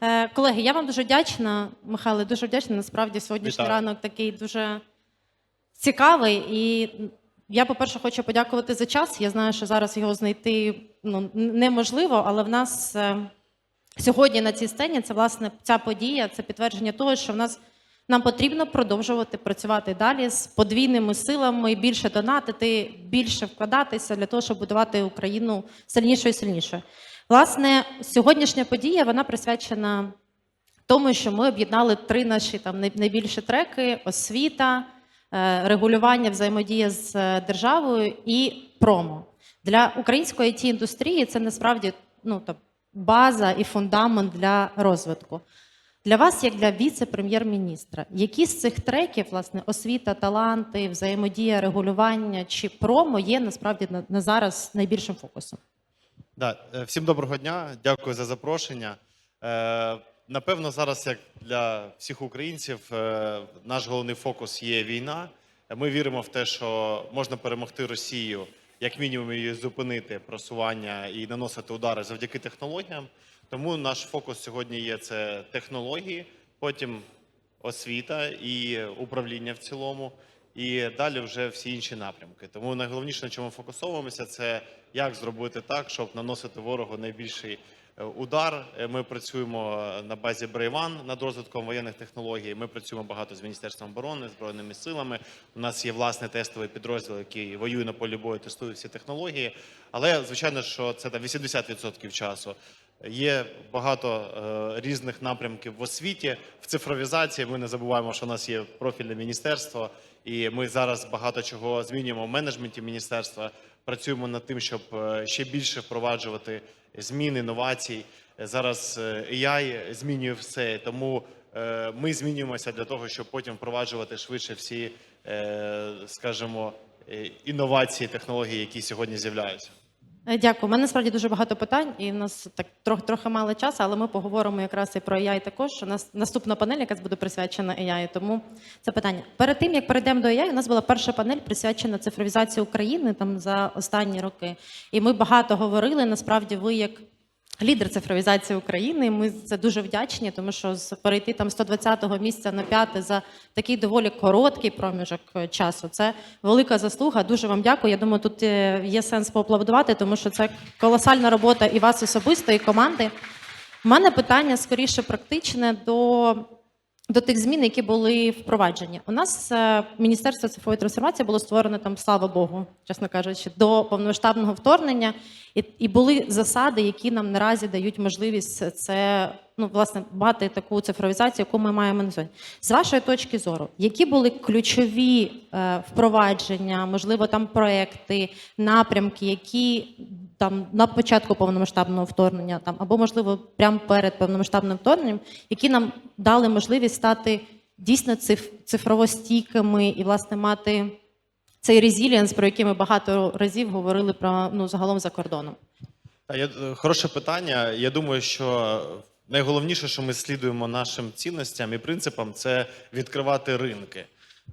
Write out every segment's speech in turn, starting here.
Е, Колеги, я вам дуже вдячна, Михайло, дуже вдячна. Насправді сьогоднішній Вітаю. ранок такий дуже цікавий. І я, по-перше, хочу подякувати за час. Я знаю, що зараз його знайти ну, неможливо, але в нас е, сьогодні на цій сцені це власне ця подія, це підтвердження того, що в нас нам потрібно продовжувати працювати далі з подвійними силами, більше донатити, більше вкладатися для того, щоб будувати Україну сильнішою і сильнішою. Власне, сьогоднішня подія вона присвячена тому, що ми об'єднали три наші там найбільші треки: освіта, е, регулювання, взаємодія з е, державою і промо. Для української it індустрії це насправді ну, там, база і фундамент для розвитку. Для вас, як для віце-прем'єр-міністра, які з цих треків, власне, освіта, таланти, взаємодія, регулювання чи промо є насправді на, на зараз найбільшим фокусом? Да, е, всім доброго дня, дякую за запрошення. Е, Напевно, зараз, як для всіх українців, е, наш головний фокус є війна. Ми віримо в те, що можна перемогти Росію, як мінімум її зупинити просування і наносити удари завдяки технологіям. Тому наш фокус сьогодні є це технології, потім освіта і управління в цілому. І далі вже всі інші напрямки. Тому найголовніше, на чому фокусовуємося, це як зробити так, щоб наносити ворогу найбільший е, удар. Е, Ми працюємо е, на базі Брейван над розвитком воєнних технологій. Ми працюємо багато з міністерством оборони, збройними силами. У нас є власний тестовий підрозділ, який воює на полі бою, тестує всі технології. Але звичайно, що це там 80% часу. Є багато е, різних напрямків в освіті, в цифровізації. Ми не забуваємо, що у нас є профільне міністерство, і ми зараз багато чого змінюємо в менеджменті міністерства. Працюємо над тим, щоб е, ще більше впроваджувати зміни, інновацій. Зараз е, AI змінює все, тому е, ми змінюємося для того, щоб потім впроваджувати швидше всі, е, скажімо, е, інновації, технології, які сьогодні з'являються. Е, Дякую. У мене справді дуже багато питань, і в нас так трохи трохи мало часу, але ми поговоримо якраз і про AI також. У нас наступна панель, яка буде присвячена AI, тому це питання. Перед тим як перейдемо до AI, у нас була перша панель присвячена цифровізації України там за останні роки. І ми багато говорили. Насправді, ви як. Лідер цифровізації України. Ми це дуже вдячні, тому що з- перейти там з 120-го місця на п'яте за такий доволі короткий проміжок е, часу. Це велика заслуга. Дуже вам дякую. Я думаю, тут е, є сенс поаплодувати, тому що це колосальна робота і вас особисто, і команди. У мене питання скоріше практичне до, до тих змін, які були впроваджені. У нас е, Міністерство цифрової трансформації було створено там, слава Богу, чесно кажучи, до повномасштабного вторгнення, і, і були засади, які нам наразі дають можливість це ну, власне мати таку цифровізацію, яку ми маємо на сьогодні. З вашої точки зору, які були ключові е, впровадження, можливо, там проекти, напрямки, які там на початку повномасштабного вторгнення, там або можливо прямо перед повномасштабним вторгненням, які нам дали можливість стати дійсно циф- цифрово стійкими і власне мати цей резілієнс, про який ми багато разів говорили про ну загалом за кордоном. Я, е, хороше питання. Я думаю, що найголовніше, що ми слідуємо нашим цінностям і принципам, це відкривати ринки.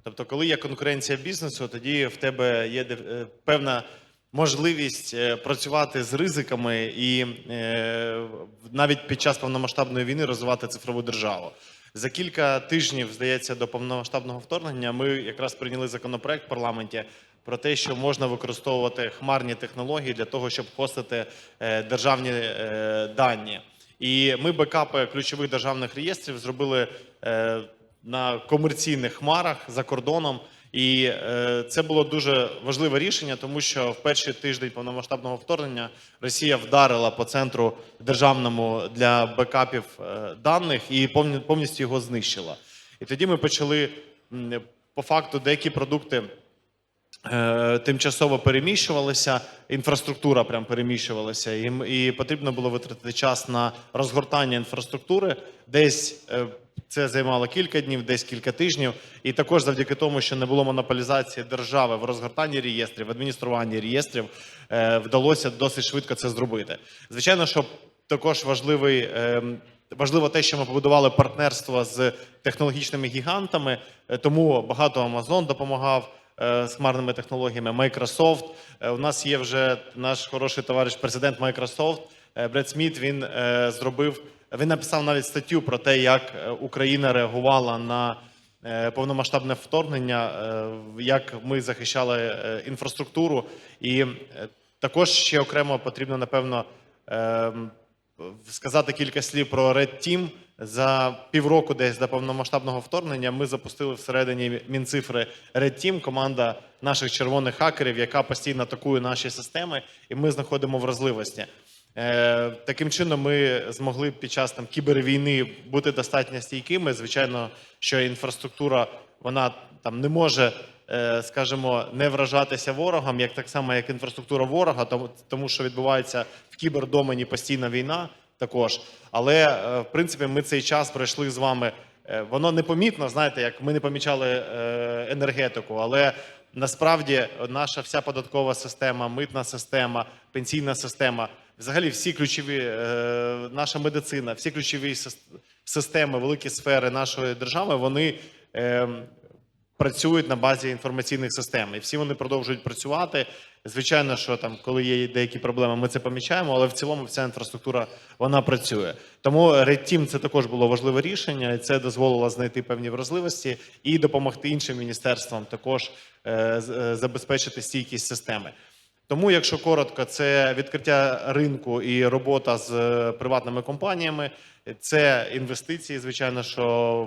Тобто, коли є конкуренція бізнесу, тоді в тебе є е, певна можливість е, працювати з ризиками і е, навіть під час повномасштабної війни розвивати цифрову державу. За кілька тижнів, здається, до повномасштабного вторгнення ми якраз прийняли законопроект в парламенті про те, що можна використовувати хмарні технології для того, щоб хостити е, державні дані. І ми бекапи ключових державних реєстрів зробили на комерційних хмарах за кордоном. І е, це було дуже важливе рішення, тому що в перший тиждень повномасштабного вторгнення Росія вдарила по центру державному для бекапів е, даних і повні- повністю його знищила. І тоді ми почали по факту деякі продукти е, тимчасово переміщувалися, інфраструктура прям переміщувалася, і, і потрібно було витратити час на розгортання інфраструктури. Десь це займало кілька днів, десь кілька тижнів. І також завдяки тому, що не було монополізації держави в розгортанні реєстрів, в адмініструванні реєстрів, е, вдалося досить швидко це зробити. Звичайно, що також важливий. ем, Важливо те, що ми побудували партнерство з технологічними гігантами, е, тому багато Amazon допомагав е, з хмарними технологіями. Microsoft. Е, У нас є вже наш хороший товариш, президент Microsoft, е, Бред Сміт. Він е, зробив Він написав навіть статтю про те, як е, Україна реагувала на е, повномасштабне вторгнення, е, як ми захищали інфраструктуру. І також ще окремо потрібно, напевно, сказати кілька слів про Red Team. За півроку десь до повномасштабного вторгнення ми запустили всередині Мінцифри Red Team, команда наших червоних хакерів, яка постійно атакує наші системи, і ми знаходимо вразливості. Е, таким чином, ми змогли під час там кібервійни бути достатньо стійкими. Звичайно, що інфраструктура вона там не може, е, скажімо, не вражатися ворогам, як так само, як інфраструктура ворога, тому, тому що відбувається в кібердомені постійна війна також. Але е, в принципі ми цей час пройшли з вами. Воно непомітно, знаєте, як ми не помічали енергетику, але насправді наша вся податкова система, митна система, пенсійна система, взагалі всі ключові, е, наша медицина, всі ключові системи, великі сфери нашої держави, вони е, працюють на базі інформаційних систем, і всі вони продовжують працювати. Звичайно, що там, коли є деякі проблеми, ми це помічаємо, але в цілому вся інфраструктура вона працює. Тому Red Team – це також було важливе рішення, і це дозволило знайти певні вразливості і допомогти іншим міністерствам також е, забезпечити стійкість системи. Тому, якщо коротко, це відкриття ринку і робота з е, приватними компаніями, це інвестиції, звичайно, що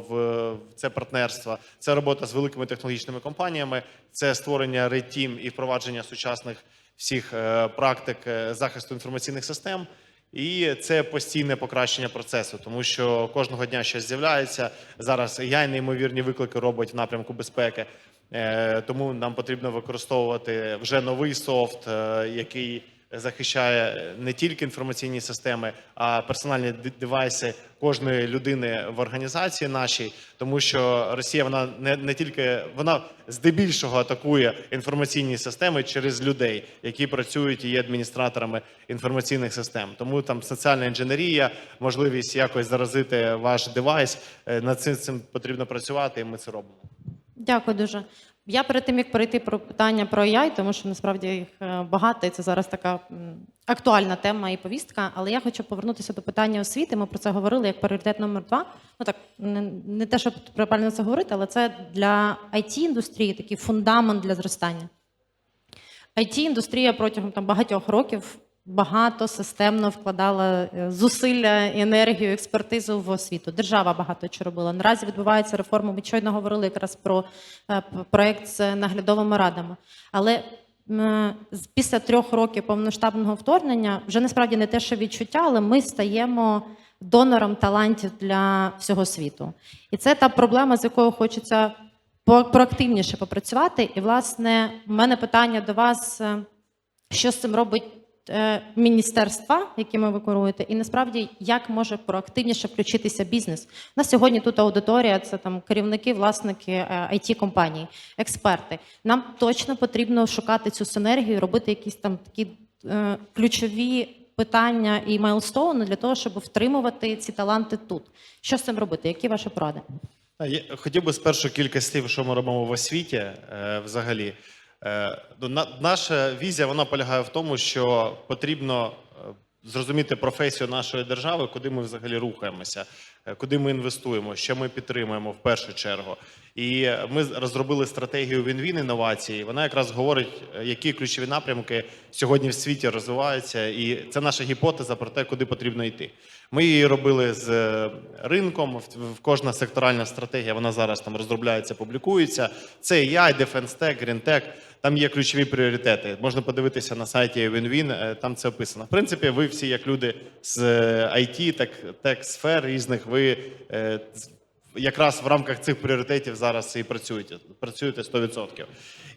в це партнерство, це робота з великими технологічними компаніями, це створення Team і впровадження сучасних всіх е, практик е, захисту інформаційних систем. І це постійне покращення процесу, тому що кожного дня щось з'являється. Зараз я неймовірні виклики робить в напрямку безпеки. Е, Тому нам потрібно використовувати вже новий софт, е, який захищає не тільки інформаційні системи, а персональні девайси кожної людини в організації нашій, тому що Росія вона не, не тільки вона здебільшого атакує інформаційні системи через людей, які працюють і є адміністраторами інформаційних систем. Тому там соціальна інженерія, можливість якось заразити ваш девайс. е, Над цим, цим потрібно працювати, і ми це робимо. Дякую дуже. Я перед тим як перейти про питання про AI, тому що насправді їх е, багато, і це зараз така актуальна тема і повістка. Але я хочу повернутися до питання освіти. Ми про це говорили як пріоритет номер два. Ну так не, не те, щоб правильно це говорити, але це для it індустрії такий фундамент для зростання. it індустрія протягом там багатьох років багато системно вкладала е, зусилля, енергію, експертизу в освіту. Держава багато чого робила. Наразі відбувається реформа. Ми щойно говорили якраз про е, проект з наглядовими радами. Але після трьох років повноштабного вторгнення вже насправді не те, що відчуття, але ми стаємо донором талантів для всього світу. І це та проблема, з якою хочеться проактивніше попрацювати. І, власне, в мене питання до вас: е, що з цим робить міністерства, якими ви керуєте, і насправді як може проактивніше включитися бізнес? У нас сьогодні тут аудиторія, це там керівники, власники it компаній, експерти. Нам точно потрібно шукати цю синергію, робити якісь там такі е, ключові. Питання і майлстоуни для того, щоб втримувати ці таланти тут. Що з цим робити? Які ваші поради? Я хотів би спершу кілька слів, що ми робимо в освіті е, взагалі. Е, ну, на- наша візія вона полягає в тому, що потрібно е, зрозуміти професію нашої держави, куди ми взагалі рухаємося, е, куди ми інвестуємо, що ми підтримуємо в першу чергу. І ми розробили стратегію Він-Він інновації. Вона якраз говорить, які ключові напрямки сьогодні в світі розвиваються, і це наша гіпотеза про те, куди потрібно йти. Ми її робили з е, ринком. в- Кожна секторальна стратегія вона зараз там розробляється, публікується. Це AI, Defense Tech, Green Tech. Там є ключові пріоритети. Можна подивитися на сайті WinWin, е, там це описано. В принципі, ви всі, як люди з е, IT, так тех сфер різних, ви якраз в рамках цих пріоритетів зараз і працюєте. Працюєте 100%.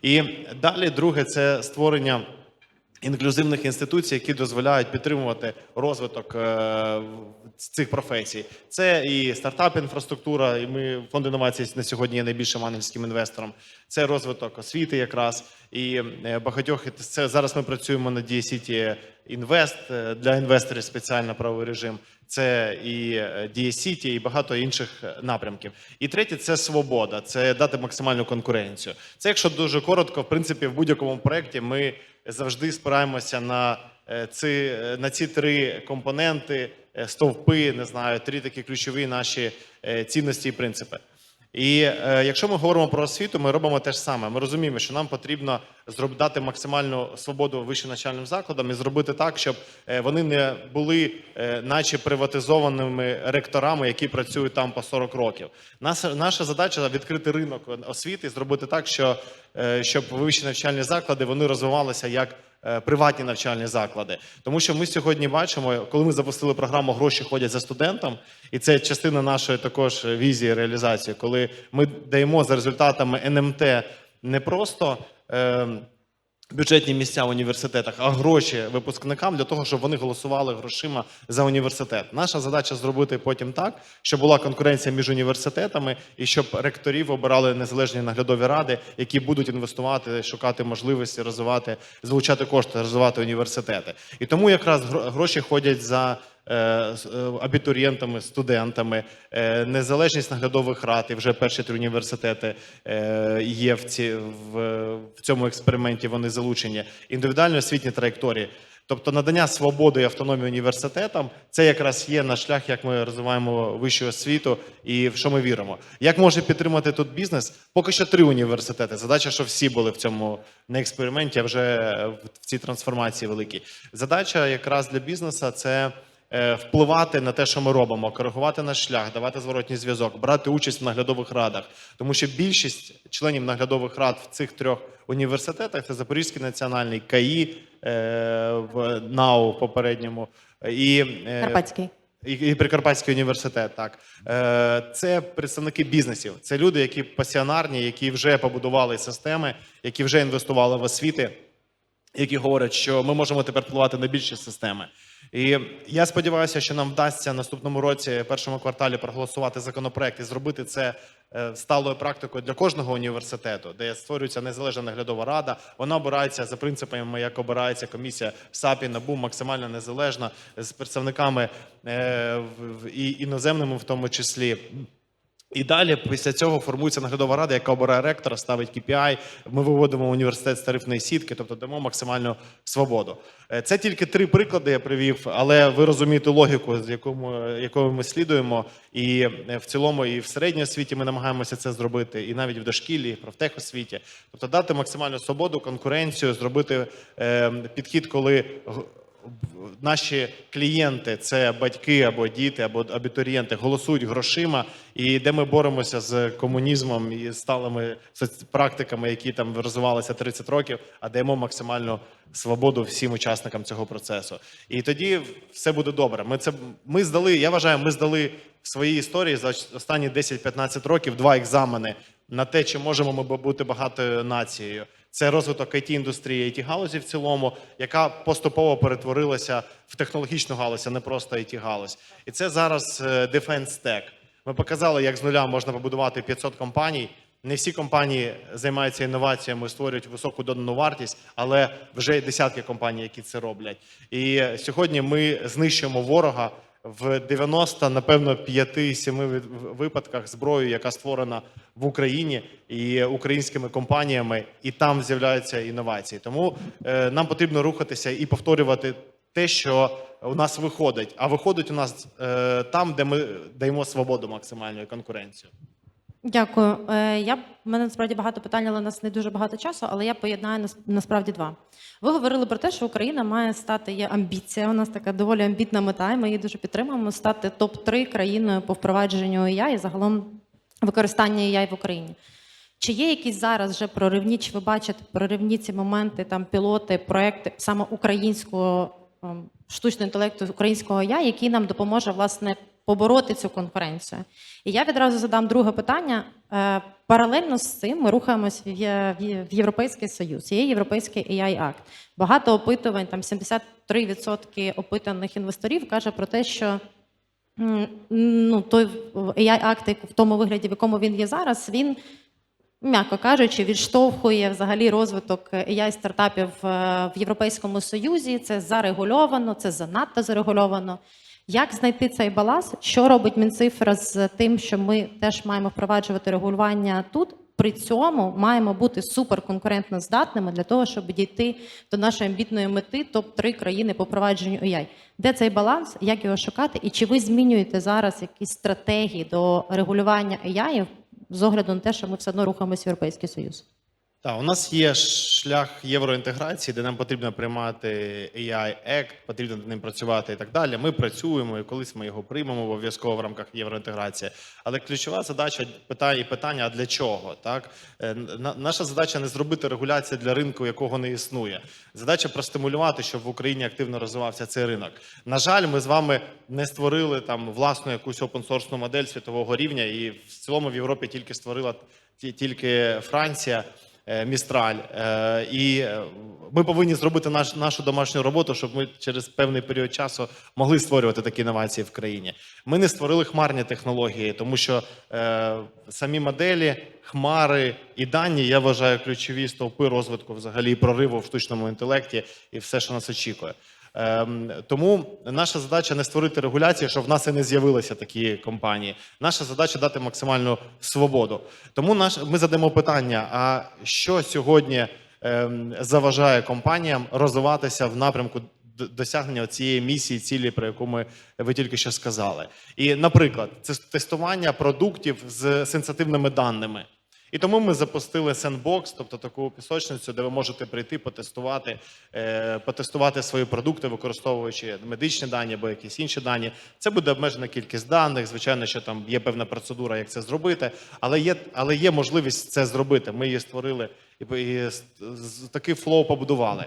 І далі, друге, це створення інклюзивних інституцій, які дозволяють підтримувати розвиток е, цих професій. Це і стартап-інфраструктура, і ми фонд інновацій на сьогодні є найбільшим ангельським інвестором. Це розвиток освіти, якраз і е, багатьох це зараз. Ми працюємо на DSCT Invest е, для інвесторів спеціально правовий режим. Це і е, DSCT, і багато інших напрямків. І третє це свобода, це дати максимальну конкуренцію. Це якщо дуже коротко, в принципі, в будь-якому проєкті ми завжди спираємося на ці, на ці три компоненти: стовпи, не знаю, три такі ключові наші цінності і принципи. І е, якщо ми говоримо про освіту, ми робимо те ж саме. Ми розуміємо, що нам потрібно дати максимальну свободу вищим навчальним закладам і зробити так, щоб е, вони не були, е, наче приватизованими ректорами, які працюють там по 40 років. Наша, наша задача відкрити ринок освіти, зробити так, що е, щоб вищі навчальні заклади вони розвивалися як приватні навчальні заклади. Тому що ми сьогодні бачимо, коли ми запустили програму Гроші ходять за студентом, і це частина нашої також візії реалізації, коли ми даємо за результатами НМТ не просто. Бюджетні місця в університетах, а гроші випускникам для того, щоб вони голосували грошима за університет. Наша задача зробити потім так, щоб була конкуренція між університетами і щоб ректорів обирали незалежні наглядові ради, які будуть інвестувати, шукати можливості, розвивати, залучати кошти, розвивати університети. І тому якраз гро- гроші ходять за абітурієнтами, студентами, е, незалежність наглядових рад, і вже перші три університети е, є в, ці, в, в цьому експерименті. Вони залучені, індивідуальні освітні траєкторії. Тобто надання свободи і автономії університетам це якраз є наш шлях, як ми розвиваємо вищу освіту і в що ми віримо. Як може підтримати тут бізнес? Поки що три університети. Задача, щоб всі були в цьому не експерименті, а вже в цій трансформації великій. Задача якраз для бізнесу це е, впливати на те, що ми робимо, коригувати наш шлях, давати зворотній зв'язок, брати участь в наглядових радах. Тому що більшість членів наглядових рад в цих трьох університетах це Запорізький національний КАІ е, в НАУ попередньому і е, Карпатський. і, і Прикарпатський університет, так е, це представники бізнесів. Це люди, які пасіонарні, які вже побудували системи, які вже інвестували в освіти, які говорять, що ми можемо тепер впливати на більші системи. І я сподіваюся, що нам вдасться наступному році, першому кварталі, проголосувати законопроект і зробити це е, сталою практикою для кожного університету, де створюється незалежна наглядова рада. Вона обирається за принципами, як обирається комісія в САПі, НАБУ, максимально незалежна з представниками е, і іноземними, в тому числі. І далі після цього формується наглядова рада, яка обирає ректора, ставить KPI, Ми виводимо університет з тарифної сітки, тобто дамо максимальну свободу. Е, Це тільки три приклади я привів, але ви розумієте логіку, з якою, якою ми слідуємо. І е, в цілому, і в середній освіті ми намагаємося це зробити, і навіть в дошкіллі, і в профтехосвіті. Тобто дати максимальну свободу, конкуренцію, зробити е, підхід, коли наші клієнти це батьки або діти, або абітурієнти, голосують грошима, і де ми боремося з комунізмом і сталими практиками, які там розвивалися 30 років, а даємо максимальну свободу всім учасникам цього процесу. І тоді все буде добре. Ми це ми здали. Я вважаю, ми здали в своїй історії за останні 10-15 років два екзамени на те, чи можемо ми бути багатою нацією. Це розвиток it індустрії, it галузі в цілому, яка поступово перетворилася в технологічну галузь, а не просто it галузь. І це зараз е, Defense Tech. Ми показали, як з нуля можна побудувати 500 компаній. Не всі компанії займаються інноваціями, створюють високу додану вартість, але вже десятки компаній, які це роблять. І сьогодні ми знищуємо ворога в 90, напевно, 5-7 випадках зброю, яка створена в Україні і українськими компаніями, і там з'являються інновації. Тому е, нам потрібно рухатися і повторювати те, що у нас виходить. А виходить у нас е, там, де ми даємо свободу максимальну і конкуренцію. Дякую. Е, Я в мене насправді багато питань, але у нас не дуже багато часу. Але я поєднаю нас- насправді два. Ви говорили про те, що Україна має стати є амбіція. У нас така доволі амбітна мета, і ми її дуже підтримуємо. Стати топ 3 країною по впровадженню AI і загалом використання AI в Україні. Чи є якісь зараз вже проривні, чи ви бачите проривні ці моменти, там пілоти, проекти саме українського ем, штучного інтелекту, українського я, який нам допоможе власне побороти цю конкуренцію? І я відразу задам друге питання. Е, Паралельно з цим ми рухаємось в Європейський Союз. Є Європейський AI Act. Багато опитувань, там 73% опитаних інвесторів каже про те, що ну, той AI акт в тому вигляді, в якому він є зараз, він, м'яко кажучи, відштовхує взагалі розвиток AI стартапів е, в Європейському Союзі. Це зарегульовано, це занадто зарегульовано. Як знайти цей баланс? Що робить Мінцифра з тим, що ми теж маємо впроваджувати регулювання тут? при цьому маємо бути суперконкурентно здатними для того, щоб дійти до нашої амбітної мети топ-3 країни по провадженню AI. Де цей баланс, як його шукати, і чи ви змінюєте зараз якісь стратегії до регулювання AI з огляду на те, що ми все одно рухаємося в Європейський Союз? Так, у нас є шлях євроінтеграції, де нам потрібно приймати AI Act, потрібно над ним працювати і так далі. Ми працюємо і колись ми його приймемо обов'язково в рамках євроінтеграції. Але ключова задача питання і питання: а для чого? Так Е, на- наша задача не зробити регуляцію для ринку, якого не існує. Задача простимулювати, щоб в Україні активно розвивався цей ринок. На жаль, ми з вами не створили там власну якусь опенсорсну модель світового рівня, і в цілому в Європі тільки створила тільки Франція. Е, Містраль. Е, І е, ми повинні зробити наш, нашу домашню роботу, щоб ми через певний період часу могли створювати такі інновації в країні. Ми не створили хмарні технології, тому що е, самі моделі, хмари і дані я вважаю ключові стовпи розвитку взагалі прориву в штучному інтелекті і все, що нас очікує. Ем, тому наша задача не створити регуляції, щоб в нас і не з'явилися такі компанії. Наша задача дати максимальну свободу. Тому наш, ми задамо питання: а що сьогодні ем, заважає компаніям розвиватися в напрямку досягнення цієї місії, цілі, про яку ми ви тільки що сказали? І, наприклад, це тестування продуктів з сенситивними даними. І тому ми запустили Sandbox, тобто таку пісочницю, де ви можете прийти потестувати, е, потестувати свої продукти, використовуючи медичні дані або якісь інші дані. Це буде обмежена кількість даних. Звичайно, що там є певна процедура, як це зробити, але є, але є можливість це зробити. Ми її створили і, і такий флоу побудували.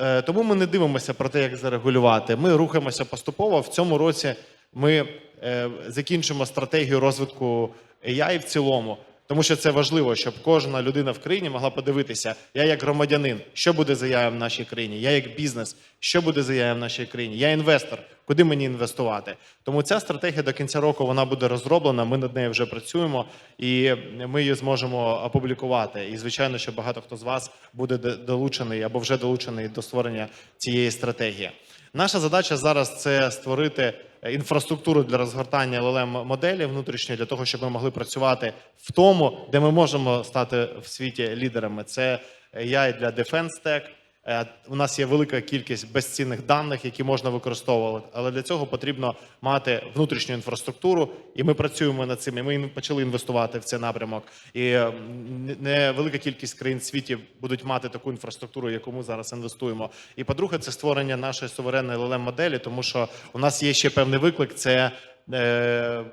Е, Тому ми не дивимося про те, як зарегулювати. Ми рухаємося поступово. В цьому році ми е, закінчимо стратегію розвитку AI в цілому. Тому що це важливо, щоб кожна людина в країні могла подивитися, я як громадянин, що буде за AI в нашій країні, я як бізнес, що буде за в нашій країні, я інвестор, куди мені інвестувати. Тому ця стратегія до кінця року вона буде розроблена. Ми над нею вже працюємо, і ми її зможемо опублікувати. І звичайно, що багато хто з вас буде долучений або вже долучений до створення цієї стратегії. Наша задача зараз це створити е, інфраструктуру для розгортання llm моделі внутрішньої для того, щоб ми могли працювати в тому, де ми можемо стати в світі лідерами. Це AI для Defense Tech. Е, У нас є велика кількість безцінних даних, які можна використовувати, але для цього потрібно мати внутрішню інфраструктуру, і ми працюємо над цим. І ми почали інвестувати в цей напрямок. І невелика кількість країн в світі будуть мати таку інфраструктуру, яку ми зараз інвестуємо. І по-друге, це створення нашої суверенної llm моделі, тому що у нас є ще певний виклик. Це е,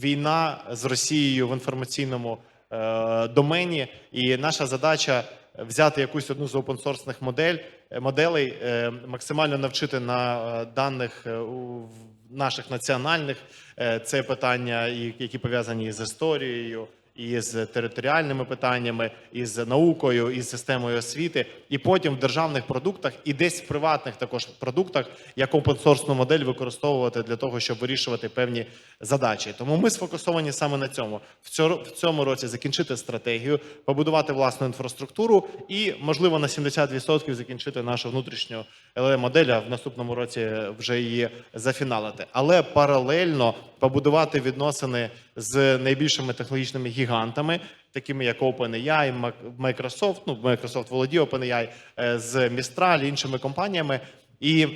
війна з Росією в інформаційному е, домені, і наша задача взяти якусь одну з опенсорсних модель, е, моделей, е, максимально навчити на е, даних наших національних. Це питання, які пов'язані з історією. І з територіальними питаннями, і з наукою, і з системою освіти, і потім в державних продуктах, і десь в приватних також продуктах як опенсорсну модель використовувати для того, щоб вирішувати певні задачі. Тому ми сфокусовані саме на цьому. В цьому році закінчити стратегію, побудувати власну інфраструктуру і, можливо, на 70% закінчити нашу внутрішню LLM модель, а в наступному році вже її зафіналити. Але паралельно побудувати відносини з найбільшими технологічними гігантами, такими як OpenAI, Microsoft, ну Microsoft володіє OpenAI, е, з Mistral, іншими компаніями. І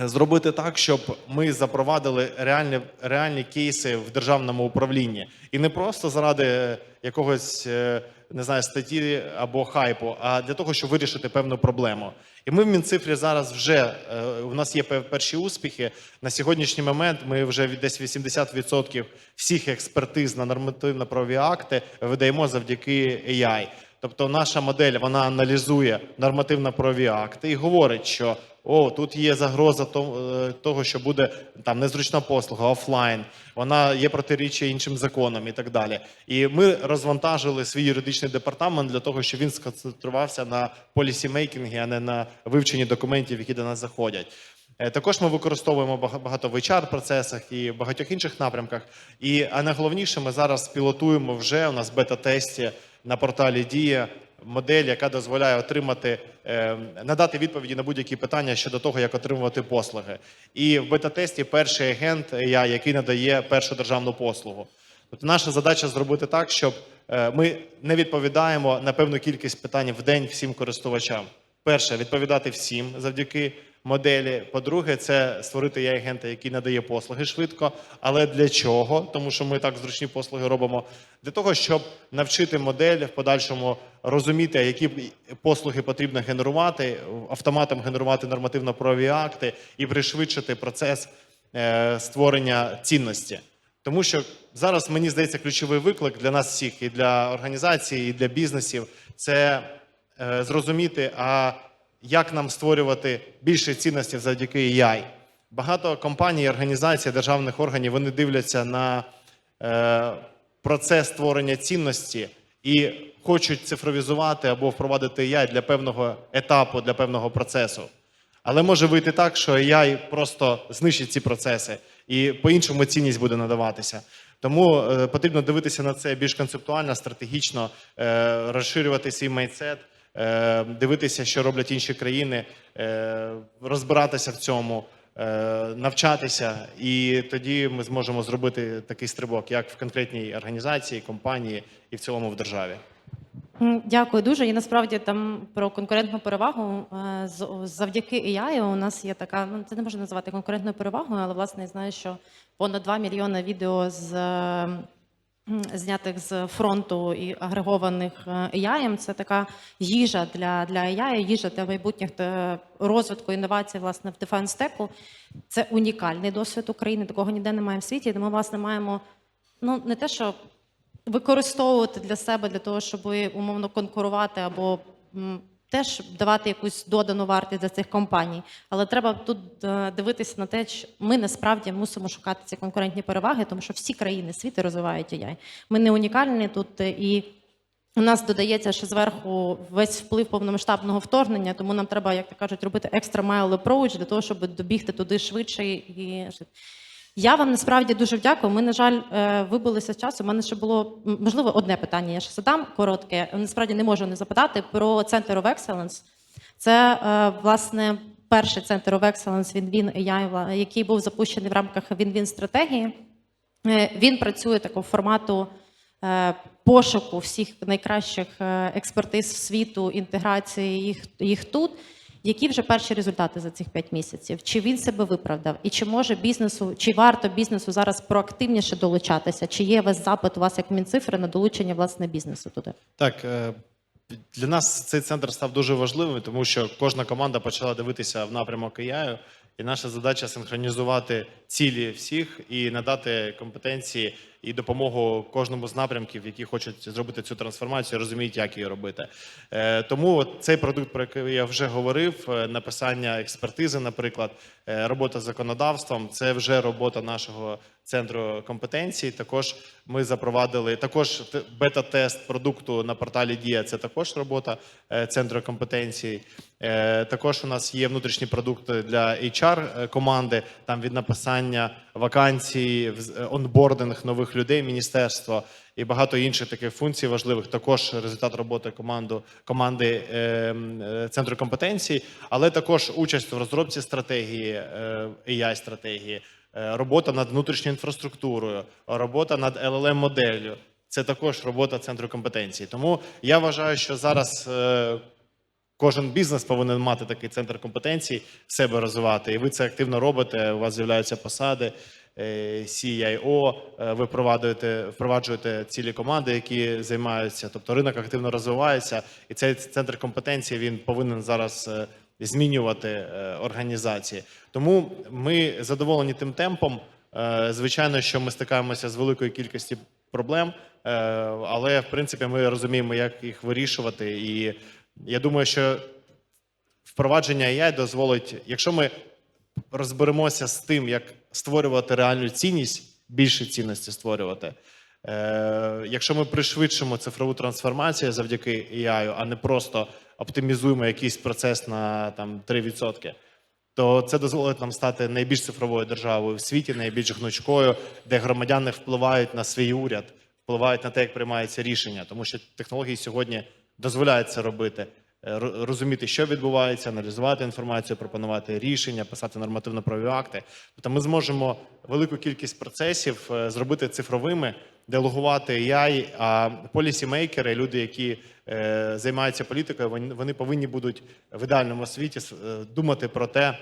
зробити так, щоб ми запровадили реальні, реальні кейси в державному управлінні. І не просто заради якогось е, не знаю, статті або хайпу, а для того, щоб вирішити певну проблему. І ми в Мінцифрі зараз вже е, у нас є перші успіхи. На сьогоднішній момент ми вже від десь 80% всіх експертиз на нормативно-правові акти видаємо завдяки AI. Тобто наша модель вона аналізує нормативно-правові акти і говорить, що о, тут є загроза е, того, що буде там незручна послуга офлайн, вона є протиріччя іншим законам і так далі. І ми розвантажили свій юридичний департамент для того, щоб він сконцентрувався на полісімейкінгі, а не на вивченні документів, які до нас заходять. Е, Також ми використовуємо бага- багато в HR-процесах і багатьох інших напрямках. І а найголовніше, ми зараз пілотуємо вже у нас бета-тесті на порталі Дія модель, яка дозволяє отримати е, надати відповіді на будь-які питання щодо того, як отримувати послуги. І в бета-тесті перший агент AI, який надає першу державну послугу. Тобто наша задача зробити так, щоб е, ми не відповідаємо на певну кількість питань в день всім користувачам. Перше, відповідати всім завдяки моделі. По-друге, це створити я агента, який надає послуги швидко. Але для чого? Тому що ми так зручні послуги робимо. Для того, щоб навчити модель в подальшому розуміти, які послуги потрібно генерувати, автоматом генерувати нормативно-правові акти і пришвидшити процес е, створення цінності. Тому що зараз мені здається ключовий виклик для нас всіх, і для організацій, і для бізнесів це е, зрозуміти, а як нам створювати більше цінності завдяки AI. Багато компаній, організацій, державних органів вони дивляться на е, процес створення цінності і хочуть цифровізувати або впровадити AI для певного етапу, для певного процесу. Але може вийти так, що AI просто знищить ці процеси і по-іншому цінність буде надаватися. Тому е, потрібно дивитися на це більш концептуально, стратегічно, е, розширювати свій майндсет, дивитися, що роблять інші країни, е, розбиратися в цьому, е, навчатися, і тоді ми зможемо зробити такий стрибок, як в конкретній організації, компанії і в цілому в державі. Дякую дуже. І насправді там про конкурентну перевагу е, завдяки AI у нас є така. Ну це не можна називати конкурентною перевагою, але власне я знаю, що понад 2 мільйони відео з е, знятих з фронту і агрегованих е, AI, це така їжа для, для AI, їжа для майбутніх е, розвитку інновацій власне в Defense. Це унікальний досвід України. Такого ніде немає в світі. Тому власне маємо ну не те, що використовувати для себе для того, щоб умовно конкурувати або теж давати якусь додану вартість для цих компаній. Але треба тут е, дивитися на те, що ми насправді мусимо шукати ці конкурентні переваги, тому що всі країни світу розвивають AI. Ми не унікальні тут е, і. У нас додається ще зверху весь вплив повномасштабного вторгнення, тому нам треба, як то кажуть, робити екстра mile approach для того, щоб добігти туди швидше і я вам насправді дуже дякую. Ми, на жаль, е, вибилися з часу. У мене ще було можливо одне питання. Я ще задам коротке. Насправді не можу не запитати про Center of Excellence. Це е, власне перший центр of Excellence Win-Win AI, який був запущений в рамках Win-Win стратегії. Е, Він працює такого формату пошуку всіх найкращих експертиз світу, інтеграції їх, їх тут. Які вже перші результати за цих 5 місяців? Чи він себе виправдав? І чи може бізнесу, чи варто бізнесу зараз проактивніше долучатися? Чи є весь запит у вас як Мінцифри на долучення власне бізнесу туди? Так, е, для нас цей центр став дуже важливим, тому що кожна команда почала дивитися в напрямок AI, і наша задача синхронізувати цілі всіх і надати компетенції і допомогу кожному з напрямків, які хочуть зробити цю трансформацію, розуміють, як її робити. Е, Тому цей продукт, про який я вже говорив, е, написання експертизи, наприклад, е, робота з законодавством, це вже робота нашого центру компетенцій. Також ми запровадили також бета-тест продукту на порталі Дія. Це також робота центру компетенцій. Е, Також у нас є внутрішні продукти для HR команди. Там від написання вакансій, вз- е, онбординг нових людей, міністерство і багато інших таких функцій важливих. Також результат роботи команду команди е, е, центру компетенцій, але також участь в розробці стратегії е, AI стратегії. Е, Робота над внутрішньою інфраструктурою, робота над LLM моделлю. Це також робота центру компетенції. Тому я вважаю, що зараз е, кожен бізнес повинен мати такий центр компетенцій, себе розвивати. І ви це активно робите. У вас з'являються посади. е, CIO, е, ви впроваджуєте, цілі команди, які займаються. Тобто ринок активно розвивається, і цей центр компетенції він повинен зараз е, змінювати організації. Тому ми задоволені тим темпом. Звичайно, що ми стикаємося з великою кількістю проблем, але в принципі ми розуміємо, як їх вирішувати. І я думаю, що впровадження AI дозволить, якщо ми розберемося з тим, як створювати реальну цінність, більше цінності створювати. Е, якщо ми пришвидшимо цифрову трансформацію завдяки AI, а не просто оптимізуємо якийсь процес на там 3%, то це дозволить нам стати найбільш цифровою державою в світі, найбільш гнучкою, де громадяни впливають на свій уряд, впливають на те, як приймаються рішення, тому що технології сьогодні дозволяють це робити. е, розуміти, що відбувається, аналізувати інформацію, пропонувати рішення, писати нормативно-правові акти. Тобто ми зможемо велику кількість процесів е, зробити цифровими, делегувати AI, а полісімейкери, люди, які е, займаються політикою, вони, повинні будуть в ідеальному світі думати про те,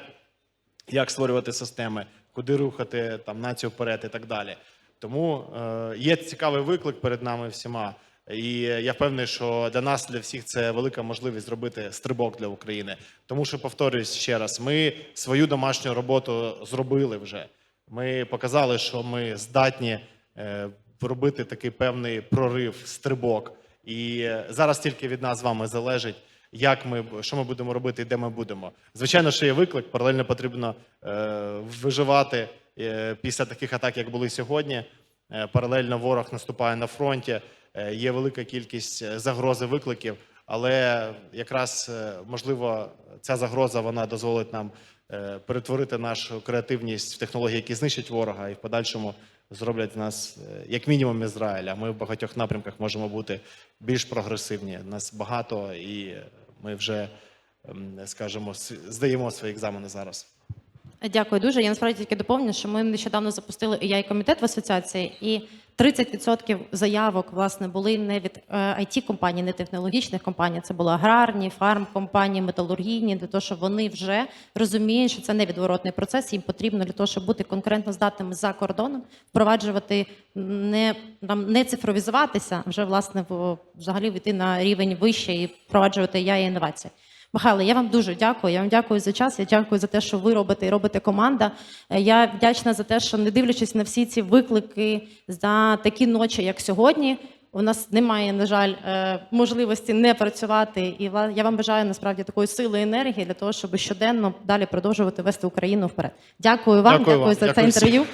як створювати системи, куди рухати там націю вперед і так далі. Тому е, є цікавий виклик перед нами всіма. І я впевнений, що для нас, для всіх, це велика можливість зробити стрибок для України. Тому що повторюсь ще раз: ми свою домашню роботу зробили вже. Ми показали, що ми здатні е, робити такий певний прорив, стрибок. І е, зараз тільки від нас з вами залежить, як ми що ми будемо робити і де ми будемо. Звичайно, що є виклик. Паралельно потрібно е, виживати після таких атак, як були сьогодні. Паралельно ворог наступає на фронті. Е, є велика кількість е, загрози викликів, але якраз е, можливо ця загроза вона дозволить нам перетворити нашу креативність в технології, які знищать ворога, і в подальшому зроблять нас як мінімум Ізраїль. А ми в багатьох напрямках можемо бути більш прогресивні. Нас багато, і ми вже, ем, скажімо, здаємо свої екзамени зараз. Дякую дуже. Я насправді тільки доповню, що ми нещодавно запустили ai комітет в асоціації, і 30% заявок власне були не від it компаній, не технологічних компаній. Це були аграрні, фармкомпанії, металургійні, для того, щоб вони вже розуміють, що це невідворотний процес. Їм потрібно для того, щоб бути конкурентно здатними за кордоном, впроваджувати не нам не цифровізуватися, вже власне взагалі війти на рівень вище і впроваджувати AI і інновації. Михайло, я вам дуже дякую. Я вам дякую за час. Я дякую за те, що ви робите і робите команда. Е, Я вдячна за те, що не дивлячись на всі ці виклики за такі ночі, як сьогодні. У нас немає, на жаль, е, можливості не працювати. І я вам бажаю насправді такої сили і енергії для того, щоб щоденно далі продовжувати вести Україну вперед. Дякую вам, Дякую дякую, вам. за Дякую це всім. інтерв'ю.